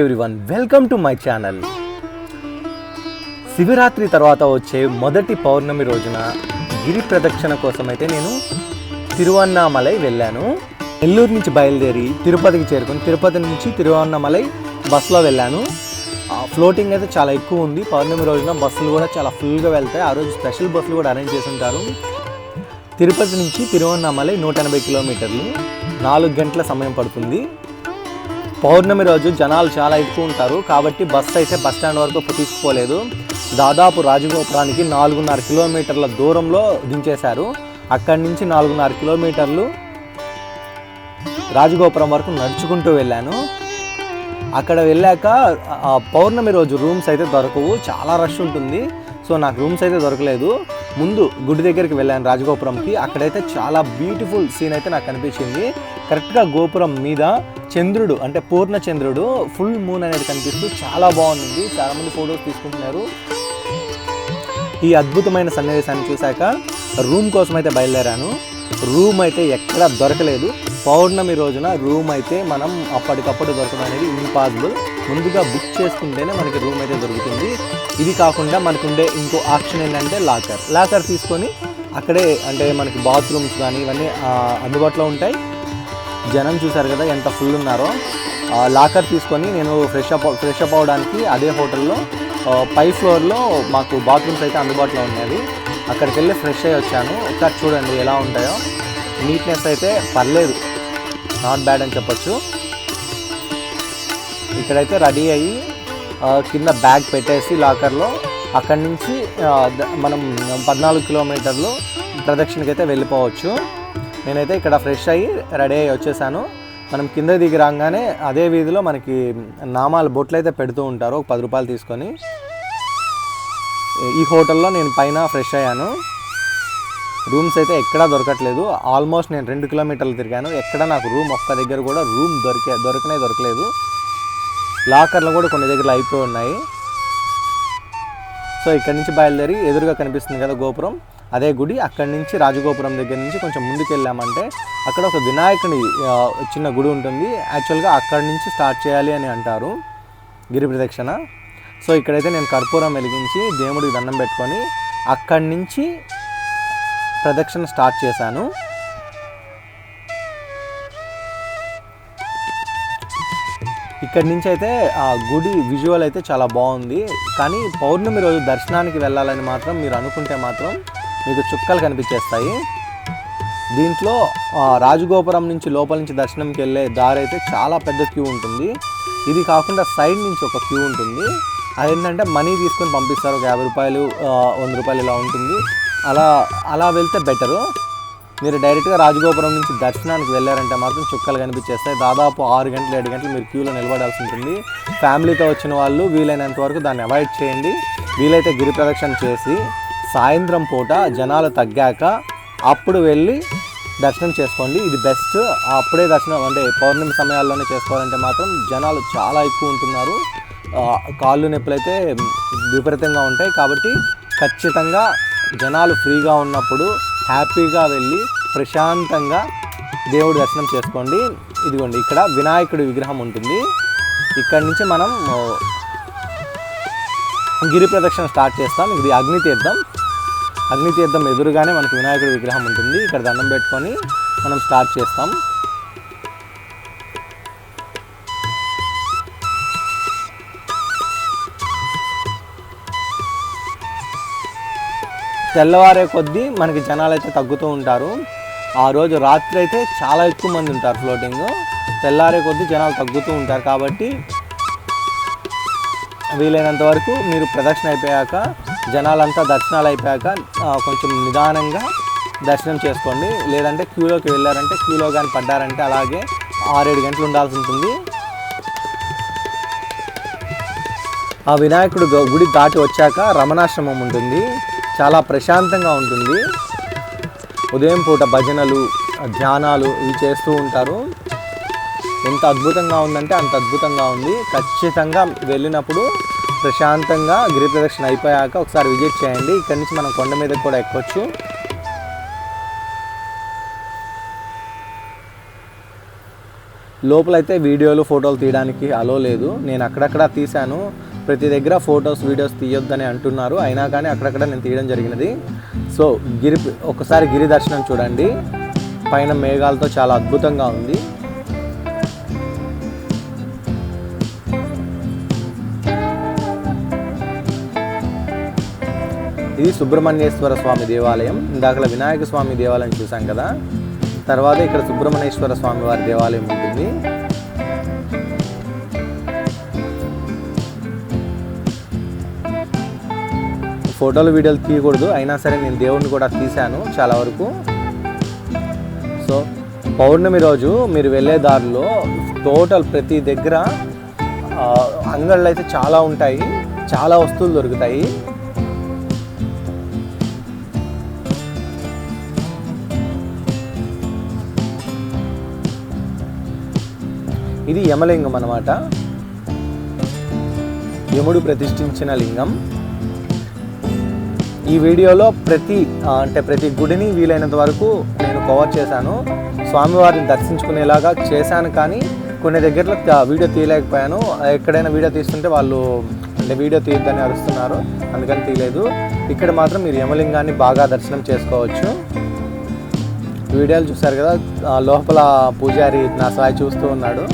Everyone welcome to my channel Shivaratri తర్వాత వచ్చే మొదటి పౌర్ణమి రోజున గిరి ప్రదక్షిణ కోసం అయితే నేను తిరువన్నామలై వెళ్ళాను. నెల్లూరు నుంచి బయలుదేరి తిరుపతికి చేరుకుని తిరుపతి నుంచి తిరువన్నామలై బస్సులో వెళ్ళాను. ఆ ఫ్లోటింగ్ అయితే చాలా ఎక్కువ ఉంది. పౌర్ణమి రోజున బస్సులు కూడా చాలా ఫుల్గా వెళ్తాయి. ఆ రోజు స్పెషల్ బస్సులు కూడా అరేంజ్ చేసి ఉంటారు. తిరుపతి నుంచి తిరువన్నామలై నూట ఎనభై కిలోమీటర్లు. నాలుగు గంటల సమయం పడుతుంది. పౌర్ణమి రోజు జనాలు చాలా ఎక్కువ ఉంటారు. కాబట్టి బస్సు అయితే బస్ స్టాండ్ వరకు తీసుకుపోలేదు దాదాపు రాజగోపురానికి నాలుగున్నర కిలోమీటర్ల దూరంలో దించేశారు. అక్కడి నుంచి నాలుగున్నర కిలోమీటర్లు రాజగోపురం వరకు నడుచుకుంటూ వెళ్ళాను. అక్కడ వెళ్ళాక పౌర్ణమి రోజు రూమ్స్ అయితే దొరకవు. చాలా రష్ ఉంటుంది. సో నాకు రూమ్స్ అయితే దొరకలేదు. ముందు గుడి దగ్గరికి వెళ్ళాను రాజగోపురంకి. అక్కడైతే చాలా బ్యూటిఫుల్ సీన్ అయితే నాకు కనిపించింది కరెక్ట్గా గోపురం మీద చంద్రుడు అంటే పూర్ణ చంద్రుడు ఫుల్ మూన్ అనేది కనిపిస్తూ చాలా బాగుంది. చాలామంది ఫొటోస్ తీసుకుంటున్నారు. ఈ అద్భుతమైన సన్నివేశాన్ని చూశాక రూమ్ కోసం అయితే బయలుదేరాను. రూమ్ అయితే ఎక్కడా దొరకలేదు. పౌర్ణమి రోజున రూమ్ అయితే మనం అప్పటికప్పుడు దొరకడం అనేది ఇంపాసిబుల్. ముందుగా బుక్ చేసుకుంటేనే మనకి రూమ్ అయితే దొరుకుతుంది. ఇది కాకుండా మనకు ఉండే ఇంకో ఆప్షన్ ఏంటంటే లాకర్. లాకర్ తీసుకొని అక్కడే అంటే మనకి బాత్రూమ్స్ కానీ ఇవన్నీ అందుబాటులో ఉంటాయి. జనం చూశారు కదా ఎంత ఫుల్ ఉన్నారో. లాకర్ తీసుకొని నేను ఫ్రెష్ అప్ ఫ్రెష్ అప్ అవడానికి అదే హోటల్లో పై ఫ్లోర్లో మాకు బాత్రూమ్స్ అయితే అందుబాటులో ఉన్నాయి అక్కడికి వెళ్ళి ఫ్రెష్ అయ్యి వచ్చాను. ఒకసారి చూడండి ఎలా ఉంటాయో. నీట్నెస్ అయితే పర్లేదు. నాట్ బ్యాడ్ అని చెప్పొచ్చు. ఇక్కడైతే రెడీ అయ్యి కింద బ్యాగ్ పెట్టేసి లాకర్లో అక్కడి నుంచి మనం పద్నాలుగు కిలోమీటర్లు ప్రదక్షిణకైతే వెళ్ళిపోవచ్చు. నేనైతే ఇక్కడ ఫ్రెష్ అయ్యి రెడీ అయ్యి వచ్చేసాను. మనం కింద దిగి రాగానే అదే వీధిలో మనకి నామాలు బొట్లు అయితే పెడుతూ ఉంటారు. ఒక పది రూపాయలు తీసుకొని. ఈ హోటల్లో నేను పైన ఫ్రెష్ అయ్యాను. రూమ్స్ అయితే ఎక్కడా దొరకట్లేదు. ఆల్మోస్ట్ నేను రెండు కిలోమీటర్లు తిరిగాను. ఎక్కడ నాకు రూమ్ ఒక్క దగ్గర కూడా రూమ్ దొరికే దొరకనే దొరకలేదు. లాకర్లు కూడా కొన్ని దగ్గర అయిపోయి ఉన్నాయి. సో ఇక్కడి నుంచి బయలుదేరి ఎదురుగా కనిపిస్తుంది కదా గోపురం. అదే గుడి అక్కడి నుంచి రాజగోపురం దగ్గర నుంచి కొంచెం ముందుకు వెళ్ళామంటే అక్కడ ఒక వినాయకుని చిన్న గుడి ఉంటుంది. యాక్చువల్గా అక్కడి నుంచి స్టార్ట్ చేయాలి అని అంటారు గిరి ప్రదక్షిణ. సో ఇక్కడైతే నేను కర్పూరం వెలిగించి దేవుడికి దండం పెట్టుకొని అక్కడి నుంచి ప్రదక్షిణ స్టార్ట్ చేశాను. ఇక్కడి నుంచి అయితే ఆ గుడి విజువల్ అయితే చాలా బాగుంది. కానీ పౌర్ణమి రోజు దర్శనానికి వెళ్ళాలని మాత్రం మీరు అనుకుంటే మాత్రం మీకు చుక్కలు కనిపించేస్తాయి. దీంట్లో రాజగోపురం నుంచి లోపల నుంచి దర్శనంకి వెళ్ళే దారి అయితే చాలా పెద్ద క్యూ ఉంటుంది. ఇది కాకుండా సైడ్ నుంచి ఒక క్యూ ఉంటుంది. అదేంటంటే మనీ తీసుకొని పంపిస్తారు. ఒక యాభై రూపాయలు వంద రూపాయలు ఇలా ఉంటుంది. అలా అలా వెళ్తే బెటరు. మీరు డైరెక్ట్గా రాజగోపురం నుంచి దర్శనానికి వెళ్ళారంటే మాత్రం చుక్కలు కనిపించేస్తాయి. దాదాపు ఆరు గంటలు ఏడు గంటలు మీరు క్యూలో నిలబడాల్సి ఉంటుంది. ఫ్యామిలీతో వచ్చిన వాళ్ళు వీలైనంత వరకు దాన్ని అవాయిడ్ చేయండి. వీలైతే గిరి ప్రదక్షిణ చేసి సాయంత్రం పూట జనాలు తగ్గాక అప్పుడు వెళ్ళి దర్శనం చేసుకోండి. ఇది బెస్ట్. అప్పుడే దర్శనం అంటే పౌర్ణమి సమయాల్లోనే చేసుకోవాలంటే మాత్రం జనాలు చాలా ఎక్కువ ఉంటున్నారు. కాళ్ళు నొప్పులు అయితే విపరీతంగా ఉంటాయి కాబట్టి ఖచ్చితంగా జనాలు ఫ్రీగా ఉన్నప్పుడు హ్యాపీగా వెళ్ళి ప్రశాంతంగా దేవుడి దర్శనం చేసుకోండి. ఇదిగోండి ఇక్కడ వినాయకుడి విగ్రహం ఉంటుంది. ఇక్కడి నుంచి మనం గిరి ప్రదక్షిణ స్టార్ట్ చేస్తాం. ఇది అగ్నితీర్థం. అగ్నితీర్థం ఎదురుగానే మనకి వినాయకుడి విగ్రహం ఉంటుంది. ఇక్కడ దండం పెట్టుకొని మనం స్టార్ట్ చేస్తాం. తెల్లవారే కొద్దీ మనకి జనాలు అయితే తగ్గుతూ ఉంటారు. ఆ రోజు రాత్రి అయితే చాలా ఎక్కువ మంది ఉంటారు ఫ్లోటింగ్ తెల్లారే కొద్దీ జనాలు తగ్గుతూ ఉంటారు కాబట్టి వీలైనంత వరకు మీరు ప్రదక్షిణ అయిపోయాక జనాలంతా దర్శనాలు అయిపోయాక కొంచెం నిదానంగా దర్శనం చేసుకోండి. లేదంటే క్యూలోకి వెళ్ళారంటే క్యూలో కానీ పడ్డారంటే అలాగే ఆరేడు గంటలు ఉండాల్సి ఉంటుంది. ఆ వినాయకుడు గుడి దాటి వచ్చాక రమణాశ్రమం ఉంటుంది. చాలా ప్రశాంతంగా ఉంటుంది. ఉదయం పూట భజనలు ధ్యానాలు ఇవి చేస్తూ ఉంటారు. ఎంత అద్భుతంగా ఉందంటే అంత అద్భుతంగా ఉంది. ఖచ్చితంగా వెళ్ళినప్పుడు ప్రశాంతంగా గిరి ప్రదక్షిణ అయిపోయాక ఒకసారి విజిట్ చేయండి. ఇక్కడి నుంచి మనం కొండ మీద కూడా ఎక్కొచ్చు. లోపలైతే వీడియోలు ఫోటోలు తీయడానికి అలో లేదు. నేను అక్కడక్కడ తీశాను. ప్రతి దగ్గర ఫొటోస్ వీడియోస్ తీయొద్దని అంటున్నారు. అయినా కానీ అక్కడక్కడ నేను తీయడం జరిగినది. సో గిరి ఒకసారి గిరి దర్శనం చూడండి. పైన మేఘాలతో చాలా అద్భుతంగా ఉంది. ఇది సుబ్రహ్మణ్యేశ్వర స్వామి దేవాలయం. ఇందాకల వినాయక స్వామి దేవాలయం చూసాం కదా. తర్వాత ఇక్కడ సుబ్రహ్మణ్యేశ్వర స్వామి వారి దేవాలయం ఉంటుంది. ఫోటోలు వీడియోలు తీయకూడదు. అయినా సరే నేను దేవుడిని కూడా తీశాను చాలా వరకు. సో పౌర్ణమి రోజు మీరు వెళ్ళే దారిలో టోటల్ ప్రతి దగ్గర అంగళ్ళు అయితే చాలా ఉంటాయి. చాలా వస్తువులు దొరుకుతాయి. ఇది యమలింగం అన్నమాట. యముడు ప్రతిష్ఠించిన లింగం. ఈ వీడియోలో ప్రతి అంటే ప్రతి గుడిని వీలైనంత వరకు నేను కవర్ చేశాను. స్వామివారిని దర్శించుకునేలాగా చేశాను కానీ కొన్ని దగ్గరలో వీడియో తీయలేకపోయాను. ఎక్కడైనా వీడియో తీస్తుంటే వాళ్ళు అంటే వీడియో తీయద్దని అరుస్తున్నారు. అందుకని తీయలేదు. ఇక్కడ మాత్రం మీరు యమలింగాన్ని బాగా దర్శనం చేసుకోవచ్చు. వీడియోలు చూశారు కదా లోపల పూజారి నా సాయి చూస్తూ ఉన్నాడు.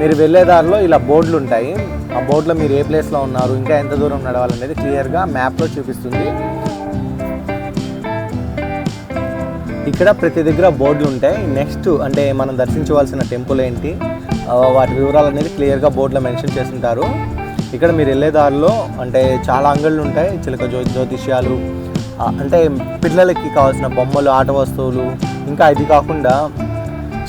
మీరు వెళ్ళే దారిలో ఇలా బోర్డులు ఉంటాయి ఆ బోర్డులో మీరు ఏ ప్లేస్లో ఉన్నారు ఇంకా ఎంత దూరం నడవాలనేది క్లియర్గా మ్యాప్లో చూపిస్తుంది. ఇక్కడ ప్రతి దగ్గర బోర్డులు ఉంటాయి. నెక్స్ట్ అంటే మనం దర్శించవలసిన టెంపుల్ ఏంటి? వాటి వివరాలు అనేది క్లియర్గా బోర్డులో మెన్షన్ చేస్తుంటారు. ఇక్కడ మీరు వెళ్ళే దారిలో అంటే చాలా అంగళ్ళు ఉంటాయి. చిలక జ్యో జ్యోతిష్యాలు అంటే పిల్లలకి కావాల్సిన బొమ్మలు ఆట వస్తువులు ఇంకా ఇది కాకుండా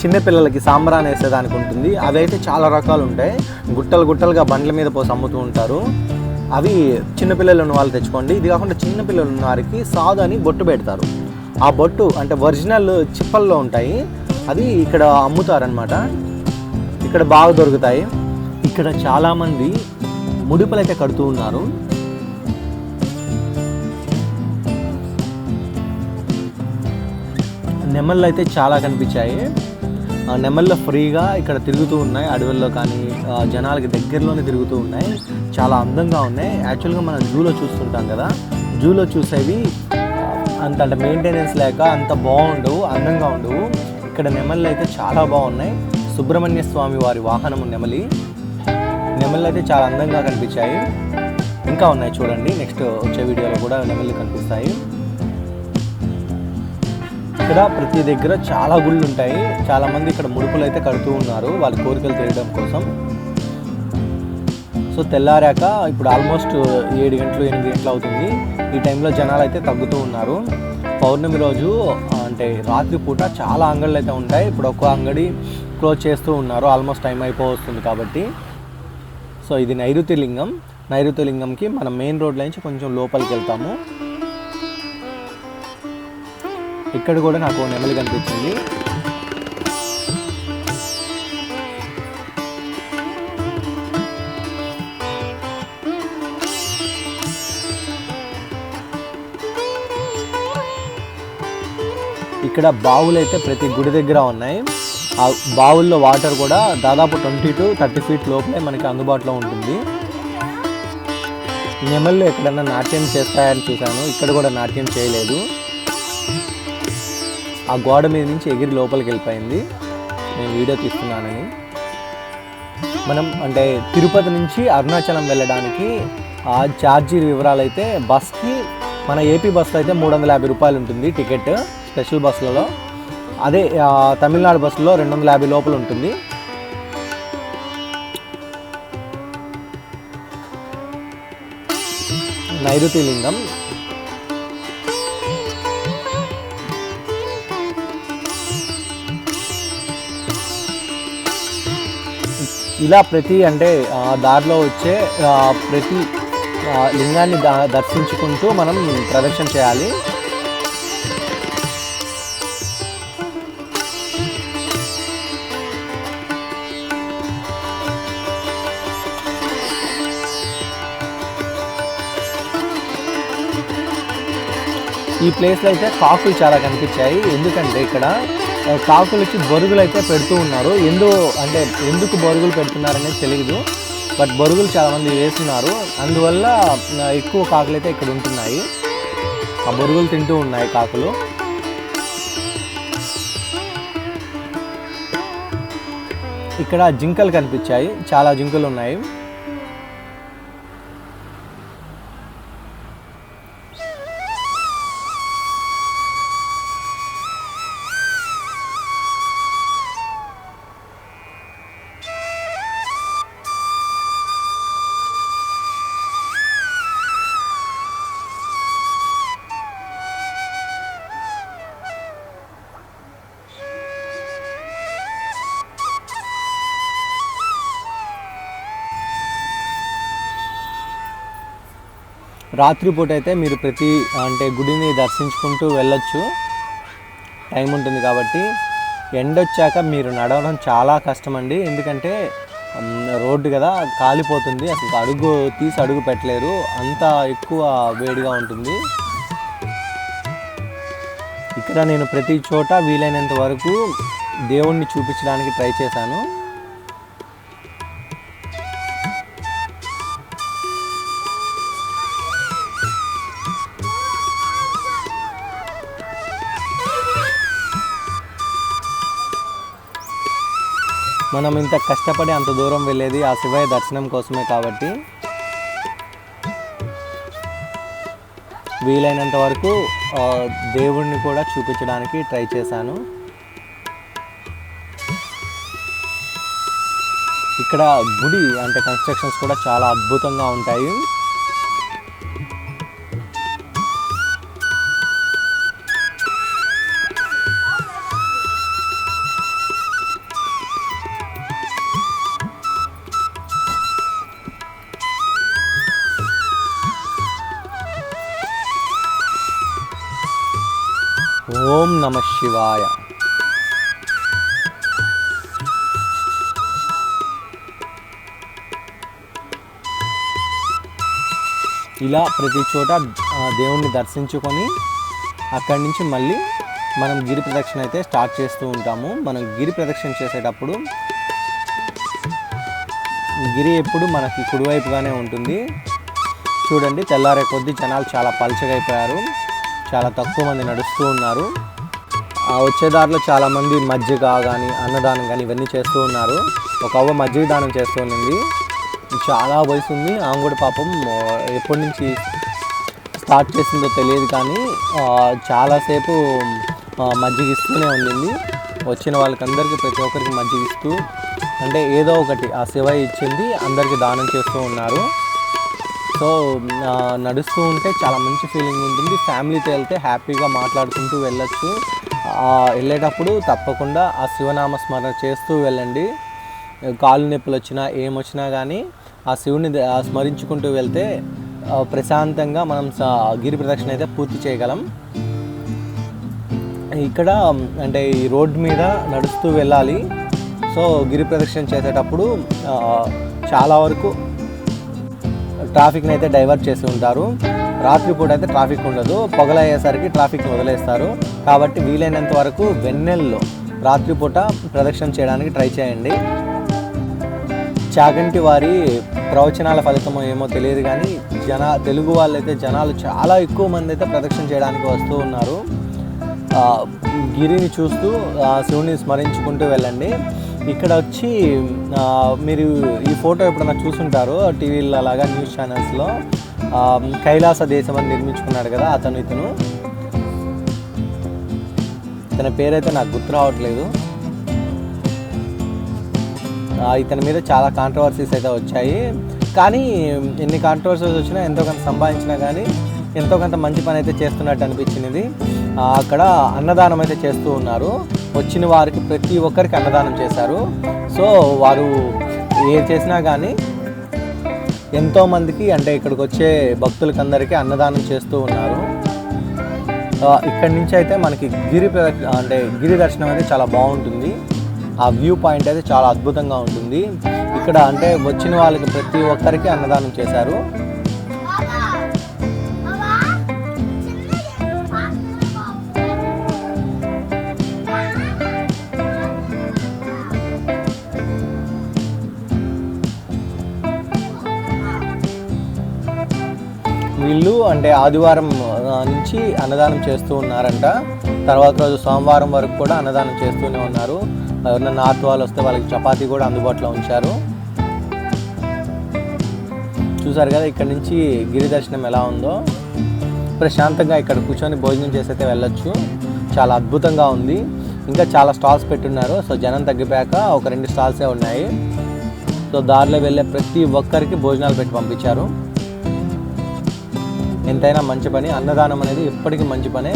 చిన్నపిల్లలకి సాంబ్రాన్ వేసేదానికి ఉంటుంది. అవి అయితే చాలా రకాలు ఉంటాయి. గుట్టలు గుట్టలుగా బండ్ల మీద పోసి అమ్ముతూ ఉంటారు. అవి చిన్నపిల్లలు ఉన్న వాళ్ళు తెచ్చుకోండి. ఇది కాకుండా చిన్నపిల్లలు ఉన్న వారికి సాదు అని బొట్టు పెడతారు. ఆ బొట్టు అంటే ఒరిజినల్ చిప్పల్లో ఉంటాయి. అది ఇక్కడ అమ్ముతారనమాట ఇక్కడ బాగా దొరుకుతాయి. ఇక్కడ చాలామంది ముడుపులైతే కడుతూ ఉన్నారు. నెమళ్ళు అయితే చాలా కనిపించాయి. నెమళ్ళు ఫ్రీగా ఇక్కడ తిరుగుతూ ఉన్నాయి. అడవుల్లో కానీ జనాలకి దగ్గరలోనే తిరుగుతూ ఉన్నాయి. చాలా అందంగా ఉన్నాయి. యాక్చువల్గా మనం జూలో చూస్తుంటాం కదా. జూలో చూసేవి అంత అంటే మెయింటెనెన్స్ లేక అంత బాగుండవు అందంగా ఉండవు. ఇక్కడ నెమళ్ళు అయితే చాలా బాగున్నాయి. సుబ్రహ్మణ్య స్వామి వారి వాహనము నెమలి. నెమళ్ళు అయితే చాలా అందంగా కనిపించాయి. ఇంకా ఉన్నాయి చూడండి. నెక్స్ట్ వచ్చే వీడియోలో కూడా నెమళ్ళు కనిపిస్తాయి. ఇక్కడ ప్రతి దగ్గర చాలా గుళ్ళు ఉంటాయి చాలామంది ఇక్కడ ముడుపులు అయితే కడుతూ ఉన్నారు. వాళ్ళ కోరికలు తీయడం కోసం. సో తెల్లారాక ఇప్పుడు ఆల్మోస్ట్ ఏడు గంటలు ఎనిమిది గంటలు అవుతుంది. ఈ టైంలో జనాలు అయితే తగ్గుతూ ఉన్నారు. పౌర్ణమి రోజు అంటే రాత్రి పూట చాలా అంగళ్ళు అయితే ఉంటాయి. ఇప్పుడు ఒక్క అంగడి క్లోజ్ చేస్తూ ఉన్నారు. ఆల్మోస్ట్ టైం అయిపోవస్తుంది కాబట్టి. సో ఇది నైరుతి లింగం నైరుతి లింగంకి మనం మెయిన్ రోడ్ల నుంచి కొంచెం లోపలికి వెళ్తాము ఇక్కడ కూడా నాకు నెమలి కనిపించింది. ఇక్కడ బావులు అయితే ప్రతి గుడి దగ్గర ఉన్నాయి. ఆ బావుల్లో వాటర్ కూడా దాదాపు ట్వంటీ టు థర్టీ ఫీట్ లోపలే మనకి అందుబాటులో ఉంటుంది. నెమళ్ళు ఎక్కడన్నా నాట్యం చేస్తాయని చూశాను. ఇక్కడ కూడా నాట్యం చేయలేదు. ఆ గోడ మీద నుంచి ఎగిరి లోపలికి వెళ్ళిపోయింది. నేను వీడియో తీస్తున్నానని. మనం అంటే తిరుపతి నుంచి అరుణాచలం వెళ్ళడానికి ఆ ఛార్జీ వివరాలు అయితే బస్కి మన ఏపీ బస్సులో అయితే మూడు వందల యాభై రూపాయలు ఉంటుంది టికెట్ స్పెషల్ బస్సులలో. అదే తమిళనాడు బస్సులో రెండు వందల యాభై లోపల ఉంటుంది. నైరుతి లింగం. ఇలా ప్రతి అంటే దారిలో వచ్చే ప్రతి ఆ, లింగాన్ని దర్శించుకుంటూ మనం ప్రదక్షిణ చేయాలి. ఈ ప్లేస్లో అయితే కాకులు చాలా కనిపించాయి. ఎందుకంటే ఇక్కడ కాకులు వచ్చి బరుగులు అయితే పెడుతూ ఉన్నారు. ఎందు అంటే ఎందుకు బొరుగులు పెడుతున్నారనేది తెలియదు బట్ బొరుగులు చాలామంది వేస్తున్నారు. అందువల్ల ఎక్కువ కాకులు అయితే ఇక్కడ ఉంటున్నాయి. ఆ బొరుగులు తింటూ ఉన్నాయి కాకులు. ఇక్కడ జింకలు కనిపించాయి. చాలా జింకలు ఉన్నాయి. రాత్రిపూట అయితే మీరు ప్రతి అంటే గుడిని దర్శించుకుంటూ వెళ్ళొచ్చు. టైం ఉంటుంది కాబట్టి ఎండ వచ్చాక మీరు నడవడం చాలా కష్టం అండి ఎందుకంటే రోడ్డు కదా కాలిపోతుంది. అసలు అడుగు తీసి అడుగు పెట్టలేరు. అంత ఎక్కువ వేడిగా ఉంటుంది. ఇక్కడ నేను ప్రతి చోట వీలైనంత వరకు దేవుణ్ణి చూపించడానికి ట్రై చేశాను. మనం ఇంత కష్టపడి అంత దూరం వెళ్ళేది ఆ శివయ్య దర్శనం కోసమే కాబట్టి వీలైనంత వరకు దేవుణ్ణి కూడా చూపించడానికి ట్రై చేశాను. ఇక్కడ గుడి అంటే కన్స్ట్రక్షన్స్ కూడా చాలా అద్భుతంగా ఉంటాయి. శివాయ. ఇలా ప్రతి చోట ఆ, దేవుణ్ణి దర్శించుకొని అక్కడి నుంచి మళ్ళీ మనం గిరి ప్రదక్షిణ అయితే స్టార్ట్ చేస్తూ ఉంటాము. మనం గిరి ప్రదక్షిణ చేసేటప్పుడు గిరి ఎప్పుడు మనకి కుడివైపుగానే ఉంటుంది. చూడండి తెల్లారే కొద్దీ జనాలు చాలా పలచగైపోయారు అయిపోయారు. చాలా తక్కువ మంది నడుస్తూ ఉన్నారు. వచ్చే దారిలో చాలామంది మజ్జిగ కానీ అన్నదానం కానీ ఇవన్నీ చేస్తూ ఉన్నారు. ఒక అవ్వ మజ్జిగ దానం చేస్తూ ఉన్నింది చాలా వయసు ఉంది. ఆమె కూడా పాపం ఎప్పటి నుంచి స్టార్ట్ చేసిందో తెలియదు కానీ చాలాసేపు మజ్జిగ ఇస్తూనే ఉండింది. వచ్చిన వాళ్ళకందరికీ ప్రతి ఒక్కరికి మజ్జిగ ఇస్తూ అంటే ఏదో ఒకటి ఆ శివ ఇచ్చింది. అందరికీ దానం చేస్తూ ఉన్నారు. సో నడుస్తూ ఉంటే చాలా మంచి ఫీలింగ్ ఉంటుంది. ఫ్యామిలీతో వెళ్తే హ్యాపీగా మాట్లాడుకుంటూ వెళ్ళచ్చు. వెళ్ళేటప్పుడు తప్పకుండా ఆ శివనామ స్మరణ చేస్తూ వెళ్ళండి. కాలు నొప్పులు వచ్చినా ఏమొచ్చినా కానీ ఆ శివుని ఆ స్మరించుకుంటూ వెళ్తే ప్రశాంతంగా మనం గిరి ప్రదక్షిణ అయితే పూర్తి చేయగలం. ఇక్కడ అంటే ఈ రోడ్డు మీద నడుస్తూ వెళ్ళాలి. సో గిరి ప్రదక్షిణ చేసేటప్పుడు చాలా వరకు ట్రాఫిక్ని అయితే డైవర్ట్ చేసి ఉంటారు. రాత్రిపూట అయితే ట్రాఫిక్ ఉండదు. పొగలయ్యేసరికి ట్రాఫిక్ వదిలేస్తారు. కాబట్టి వీలైనంత వరకు వెన్నెల్లో రాత్రిపూట ప్రదక్షిణ చేయడానికి ట్రై చేయండి. చాగంటి వారి ప్రవచనాల ఫలితమో ఏమో తెలియదు కానీ జన తెలుగు వాళ్ళైతే జనాలు చాలా ఎక్కువ మంది అయితే ప్రదక్షిణ చేయడానికి వస్తూ ఉన్నారు. గిరిని చూస్తూ శివుని స్మరించుకుంటూ వెళ్ళండి. ఇక్కడ వచ్చి మీరు ఈ ఫోటో ఎప్పుడైనా చూసుంటారు టీవీలో అలాగా న్యూస్ ఛానల్స్లో? కైలాస దేశం అని నిర్మించుకున్నాడు కదా అతను ఇతను. ఇతని పేరైతే నాకు గుర్తు రావట్లేదు. ఇతని మీద చాలా కాంట్రవర్సీస్ అయితే వచ్చాయి. కానీ ఎన్ని కాంట్రవర్సీస్ వచ్చినా ఎంతో కొంత సంపాదించినా కానీ ఎంతో కొంత మంచి పని అయితే చేస్తున్నట్టు అనిపించింది. అక్కడ అన్నదానం అయితే చేస్తూ ఉన్నారు. వచ్చిన వారికి ప్రతి ఒక్కరికి అన్నదానం చేశారు. సో వారు ఏ చేసినా కానీ ఎంతోమందికి అంటే ఇక్కడికి వచ్చే భక్తులకి అందరికీ అన్నదానం చేస్తూ ఉన్నారు. ఇక్కడి నుంచి అయితే మనకి గిరి అంటే గిరి దర్శనం అయితే చాలా బాగుంటుంది. ఆ వ్యూ పాయింట్ అయితే చాలా అద్భుతంగా ఉంటుంది. ఇక్కడ అంటే వచ్చిన వాళ్ళకి ప్రతి ఒక్కరికి అన్నదానం చేశారు. అంటే ఆదివారం నుంచి అన్నదానం చేస్తూ ఉన్నారంట. తర్వాత రోజు సోమవారం వరకు కూడా అన్నదానం చేస్తూనే ఉన్నారు. ఎవరైనా నార్త్ వాళ్ళు వస్తే వాళ్ళకి చపాతీ కూడా అందుబాటులో ఉంచారు. చూసారు కదా ఇక్కడ నుంచి గిరి దర్శనం ఎలా ఉందో. ప్రశాంతంగా ఇక్కడ కూర్చొని భోజనం చేసి అయితే వెళ్ళొచ్చు. చాలా అద్భుతంగా ఉంది. ఇంకా చాలా స్టాల్స్ పెట్టున్నారు. సో జనం తగ్గిపోయాక ఒక రెండు స్టాల్సే ఉన్నాయి. సో దారిలో వెళ్ళే ప్రతి ఒక్కరికి భోజనాలు పెట్టి పంపించారు. ఎంతైనా మంచి పని అన్నదానం అనేది ఎప్పటికీ మంచి పనే.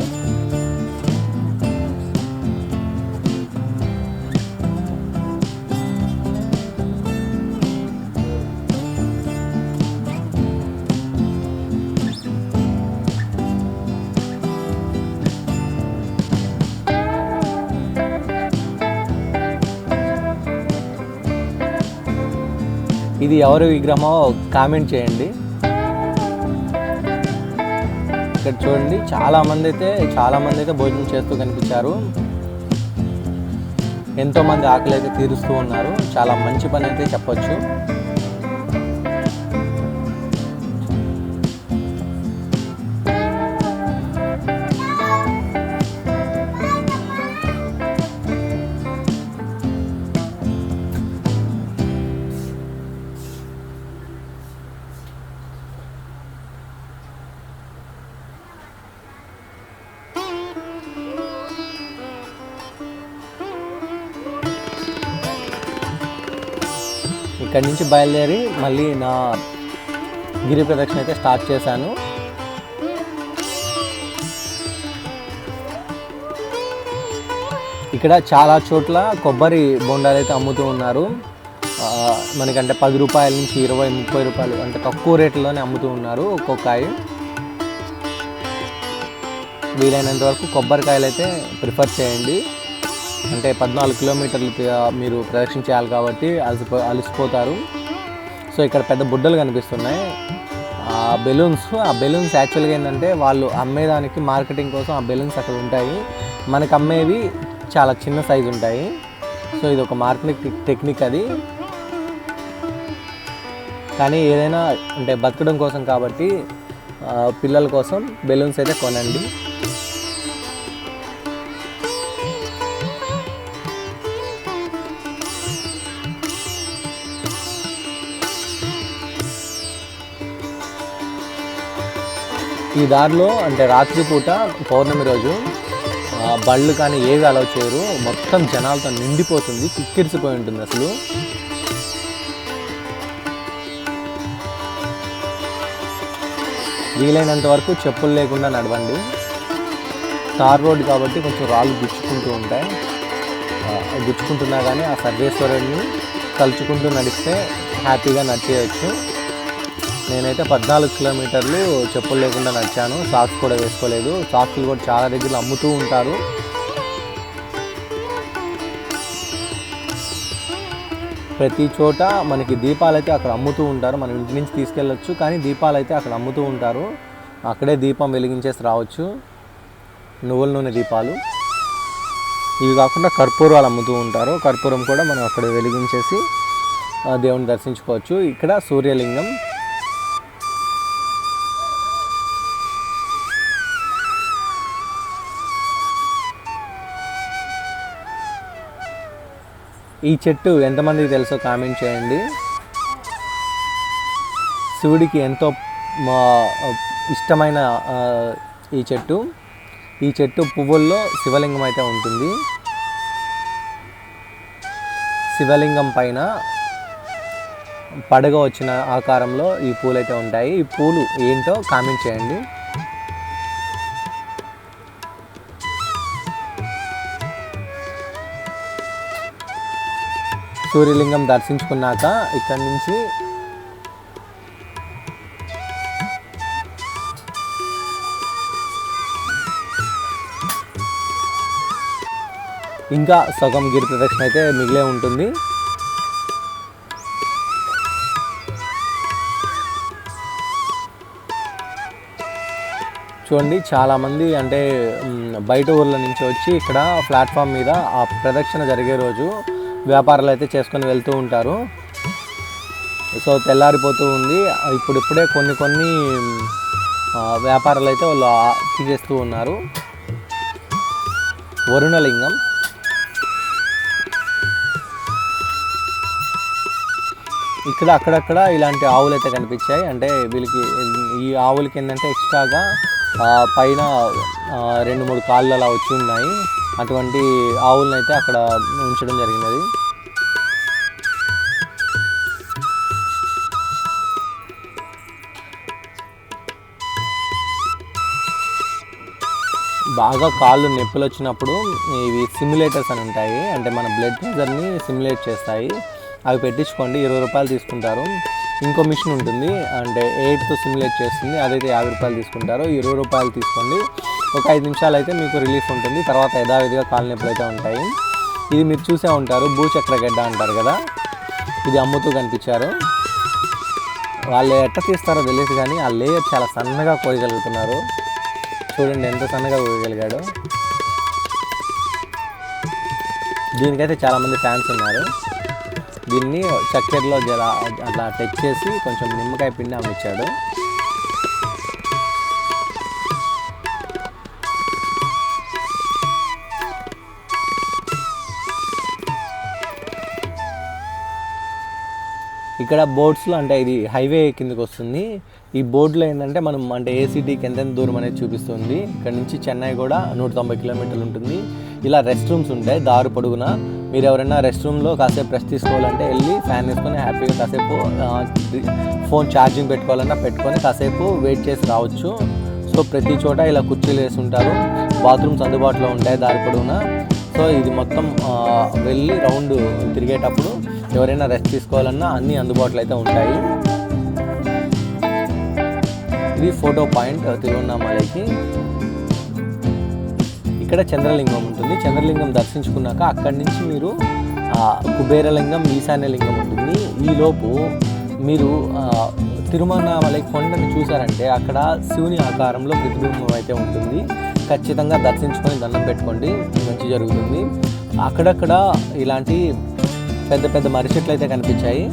ఇది ఎవరి విగ్రహమో కామెంట్ చేయండి. ఇక్కడ చూడండి. చాలా మంది అయితే చాలా మంది అయితే భోజనం చేస్తూ కనిపించారు. ఎంతో మంది ఆకలి అయితే తీరుస్తూ ఉన్నారు. చాలా మంచి పని అయితే చెప్పొచ్చు. ఇక్కడి నుంచి బయలుదేరి మళ్ళీ నా గిరి ప్రదక్షిణ అయితే స్టార్ట్ చేశాను. ఇక్కడ చాలా చోట్ల కొబ్బరి బొండాలు అయితే అమ్ముతూ ఉన్నారు. మనకంటే పది రూపాయల నుంచి ఇరవై ముప్పై రూపాయలు అంటే తక్కువ రేట్లోనే అమ్ముతూ ఉన్నారు ఒక్కొక్కాయి. వీలైనంత వరకు కొబ్బరికాయలు అయితే ప్రిఫర్ చేయండి. అంటే పద్నాలుగు కిలోమీటర్లు మీరు ప్రదక్షిణ చేయాలి కాబట్టి అలసిపో అలసిపోతారు. సో ఇక్కడ పెద్ద బుడ్డలు కనిపిస్తున్నాయి. ఆ బెలూన్స్ ఆ బెలూన్స్ యాక్చువల్గా ఏంటంటే వాళ్ళు అమ్మేదానికి మార్కెటింగ్ కోసం ఆ బెలూన్స్ అక్కడ ఉంటాయి. మనకు అమ్మేవి చాలా చిన్న సైజు ఉంటాయి. సో ఇది ఒక మార్కెటింగ్ టెక్నిక్ అది. కానీ ఏదైనా అంటే బతకడం కోసం కాబట్టి పిల్లల కోసం బెలూన్స్ అయితే కొనండి. ఈ దారిలో అంటే రాత్రిపూట పౌర్ణమి రోజు బళ్ళు కానీ ఏవి అలౌ చేయరు. మొత్తం జనాలతో నిండిపోతుంది కిక్కిరిసిపోయి ఉంటుంది అసలు. వీలైనంత వరకు చెప్పులు లేకుండా నడవండి. తార్ రోడ్ కాబట్టి కొంచెం రాళ్ళు గుచ్చుకుంటూ ఉంటాయి. గుచ్చుకుంటున్నా కానీ ఆ సర్వేశ్వరుడిని తలుచుకుంటూ నడిస్తే హ్యాపీగా నడిచేయచ్చు. నేనైతే పద్నాలుగు కిలోమీటర్లు చెప్పులు లేకుండా నడిచాను. సాక్స్ కూడా వేసుకోలేదు. సాక్స్లు కూడా చాలా దగ్గర అమ్ముతూ ఉంటారు. ప్రతి చోట మనకి దీపాలు అయితే అక్కడ అమ్ముతూ ఉంటారు. మనం ఇంటి నుంచి తీసుకెళ్ళొచ్చు కానీ దీపాలు అయితే అక్కడ అమ్ముతూ ఉంటారు. అక్కడే దీపం వెలిగించేసి రావచ్చు. నువ్వుల నూనె దీపాలు. ఇవి కాకుండా కర్పూరాలు అమ్ముతూ ఉంటారు. కర్పూరం కూడా మనం అక్కడ వెలిగించేసి దేవుని దర్శించుకోవచ్చు. ఇక్కడ సూర్యలింగం. ఈ చెట్టు ఎంతమందికి తెలుసో కామెంట్ చేయండి. శివుడికి ఎంతో మా ఇష్టమైన ఈ చెట్టు. ఈ చెట్టు పువ్వుల్లో శివలింగం అయితే ఉంటుంది. శివలింగం పైన పడగ వచ్చిన ఆకారంలో ఈ పూలు అయితే ఉంటాయి. ఈ పూలు ఏంటో కామెంట్ చేయండి. సూర్యలింగం దర్శించుకున్నాక ఇక్కడి నుంచి ఇంకా సగం గిరి ప్రదక్షిణ అయితే మిగిలే ఉంటుంది. చూడండి చాలామంది అంటే బయట ఊర్ల నుంచి వచ్చి ఇక్కడ ప్లాట్ఫామ్ మీద ఆ ప్రదక్షిణ జరిగే రోజు వ్యాపారాలు అయితే చేసుకొని వెళ్తూ ఉంటారు. సో తెల్లారిపోతూ ఉంది. ఇప్పుడిప్పుడే కొన్ని కొన్ని వ్యాపారాలు అయితే వాళ్ళు తీసేస్తూ ఉన్నారు. వరుణలింగం. ఇక్కడ అక్కడక్కడ ఇలాంటి ఆవులు అయితే కనిపించాయి. అంటే వీళ్ళకి ఈ ఆవులకి ఏంటంటే ఎక్స్ట్రాగా పైన రెండు మూడు కాళ్ళు అలా వచ్చి ఉన్నాయి. అటువంటి ఆవులను అయితే అక్కడ ఉంచడం జరిగినది. బాగా కాళ్ళు నొప్పులు వచ్చినప్పుడు ఇవి సిమ్యులేటర్స్ అని ఉంటాయి. అంటే మన బ్లడ్ ప్రెషర్ని సిమ్యులేట్ చేస్తాయి. అవి పెట్టించుకోండి ఇరవై రూపాయలు తీసుకుంటారు. ఇంకో మిషన్ ఉంటుంది. అంటే ఎయిట్తో సిమ్యులేట్ చేస్తుంది. అదైతే యాభై రూపాయలు తీసుకుంటారు. ఇరవై రూపాయలు తీసుకోండి. ఒక ఐదు నిమిషాలు అయితే మీకు రిలీఫ్ ఉంటుంది. తర్వాత యథావిధిగా కాలు నొప్పులు అయితే ఉంటాయి. ఇది మీరు చూసే ఉంటారు. భూచక్ర గడ్డ అంటారు కదా? ఇది అమ్ముతూ కనిపించారు. వాళ్ళు ఎట్ట తీస్తారో తెలియదు కానీ ఆ లేయర్ చాలా సన్నగా కోయగలుగుతున్నారు. చూడండి ఎంత సన్నగా కోయగలిగాడు. దీనికైతే చాలామంది ఫ్యాన్స్ ఉన్నారు. దీన్ని చక్కెరలో జర అట్లా టచ్ చేసి కొంచెం నిమ్మకాయ పిండి అమ్మిచ్చాడు ఇక్కడ బోట్స్లో అంటే ఇది హైవే కిందకి వస్తుంది. ఈ బోర్డులో ఏంటంటే మనం అంటే ఏసీటీకి ఎంతెంత దూరం అనేది చూపిస్తుంది. ఇక్కడ నుంచి చెన్నై కూడా నూట తొంభై కిలోమీటర్లు ఉంటుంది. ఇలా రెస్ట్ రూమ్స్ ఉంటాయి దారు పొడుగున. మీరు ఎవరైనా రెస్ట్ రూమ్లో కాసేపు రెస్ట్ తీసుకోవాలంటే వెళ్ళి ఫ్యాన్ వేసుకొని హ్యాపీగా కాసేపు ఫోన్ ఛార్జింగ్ పెట్టుకోవాలన్నా పెట్టుకొని కాసేపు వెయిట్ చేసి రావచ్చు. సో ప్రతి చోట ఇలా కుర్చీలు వేసి ఉంటారు. బాత్రూమ్స్ అందుబాటులో ఉంటాయి దారి పొడవునా సో ఇది మొత్తం వెళ్ళి రౌండ్ తిరిగేటప్పుడు ఎవరైనా రెస్ట్ తీసుకోవాలన్నా అన్నీ అందుబాటులో అయితే ఉంటాయి. ఇది ఫోటో పాయింట్ uh, తిరువన్నామలైకి. ఇక్కడ చంద్రలింగం ఉంటుంది. చంద్రలింగం దర్శించుకున్నాక అక్కడి నుంచి మీరు కుబేరలింగం ఈశాన్యలింగం ఉంటుంది. ఈలోపు మీరు ఆ, తిరుమన్నామలై కొండని చూసారంటే అక్కడ శివుని ఆకారంలో ప్రతిబింబం అయితే ఉంటుంది. ఖచ్చితంగా దర్శించుకొని దండం పెట్టుకోండి. మంచి జరుగుతుంది. అక్కడక్కడ ఇలాంటి పెద్ద పెద్ద మర్రి చెట్లు అయితే కనిపించాయి.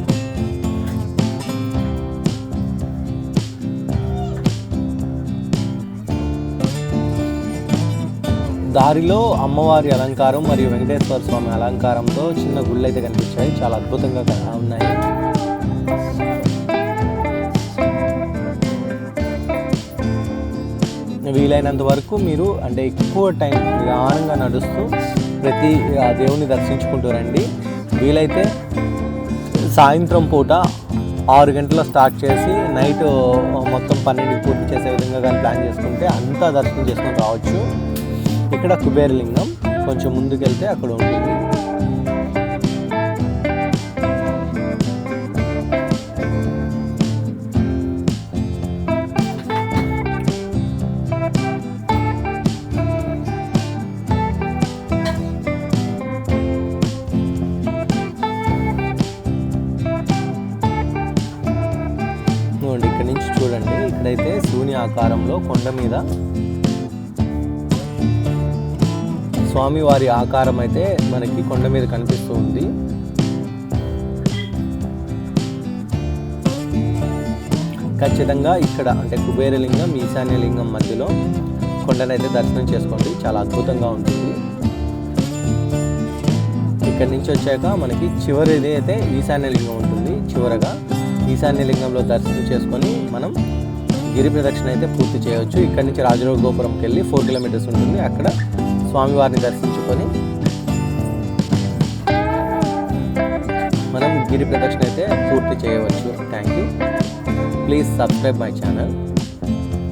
దారిలో అమ్మవారి అలంకారం మరియు వెంకటేశ్వర స్వామి అలంకారంతో చిన్న గుళ్ళు అయితే కనిపించాయి. చాలా అద్భుతంగా ఉన్నాయి. వీలైనంత వరకు మీరు అంటే ఎక్కువ టైం నిదానంగా నడుస్తూ ప్రతి ఆ దేవుని దర్శించుకుంటూ రండి. వీలైతే సాయంత్రం పూట ఆరు గంటల స్టార్ట్ చేసి నైట్ మొత్తం పన్నెండుకి పూర్తి చేసే విధంగా కానీ ప్లాన్ చేసుకుంటే అంతా దర్శనం చేసుకొని రావచ్చు. ఇక్కడ కుబేరలింగం కొంచెం ముందుకెళ్తే అక్కడ ఉంటుంది. ఆకారంలో కొండ మీద స్వామివారి ఆకారం అయితే మనకి కొండ మీద కనిపిస్తూ ఉంది. ఖచ్చితంగా ఇక్కడ అంటే కుబేరలింగం ఈశాన్యలింగం మధ్యలో కొండనైతే దర్శనం చేసుకోండి. చాలా అద్భుతంగా ఉంటుంది. ఇక్కడి నుంచి వచ్చాక మనకి చివరిది అయితే ఈశాన్యలింగం ఉంటుంది. చివరగా ఈశాన్యలింగంలో దర్శనం చేసుకొని మనం గిరి ప్రదక్షిణ అయితే పూర్తి చేయవచ్చు. ఇక్కడి నుంచి రాజరోడ్ గోపురంకి వెళ్ళి ఫోర్ కిలోమీటర్స్ ఉంటుంది. అక్కడ స్వామివారిని దర్శించుకొని మనం గిరి ప్రదక్షిణ అయితే పూర్తి చేయవచ్చు. Thank you please subscribe my channel